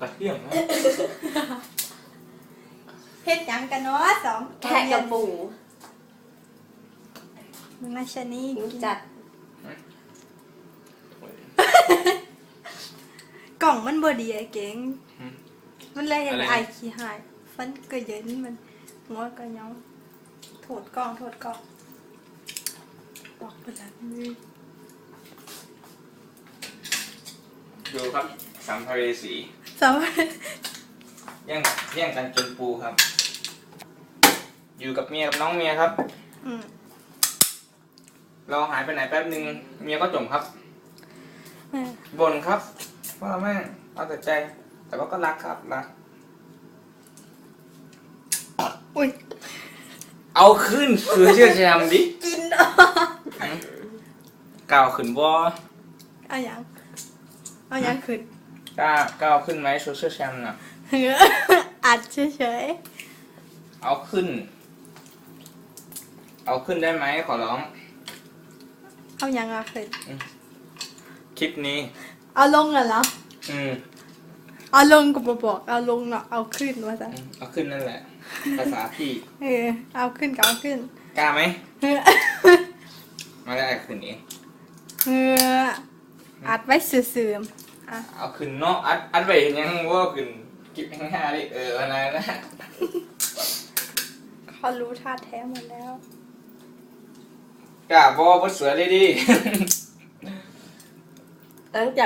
กระเทียมนะเฮ็ดหยังกันเนาะสองแค่กระปูมันมาชะนี่รู้จักกล่องมันบ่ดีไอ้เก่งอืม มันเลยยังอะไรนะ ไอขี้หายฟันก็เย็นมันหัวก็เหยองโถดกล่องโถดกล่องบอกไปแล้วนี่ดูครับสามทะเลสี สามารถแย่งแย่งกันจนปูครับ อยู่กับเมียกับน้องเมียครับ อืมเราหายไปไหนแป๊บนึงเมียก็จมครับเออบ่นครับว่าแม่งเอาแต่ใจ แต่ว่าก็รักครับรักอุ้ยเอาขึ้นคือเชื่อแชมดิกินอะก้าวขึ้นบ่เอาหยังเอาหยังขึ้น กล้าก้าวขึ้นไหมโซเชียลแชมน่ะเอออัดเฉยเอาขึ้น เอาขึ้นได้ไหมขอร้อง ๆเอาหยังเอาขึ้นคลิปนี้ เอาลงอะเหรออืมเอาลงก็บ่บอกเอาลงเนาะเอาขึ้นว่าซะอืมเอาขึ้นนั่นแหละ ภาษาพี่เออเอาขึ้นก็เอาขึ้นกล้าไหม เออมาได้ขึ้นนี้เอออัดไว้ซื่อๆอะ เอาขึ้นเนาะอัดอัดไปยังว่าขึ้นคลิปง่ายๆดิเอออะไรนะเขารู้ท่าแท้หมดแล้วกล้าบ่บ่เสือเลยดิ หลังจาก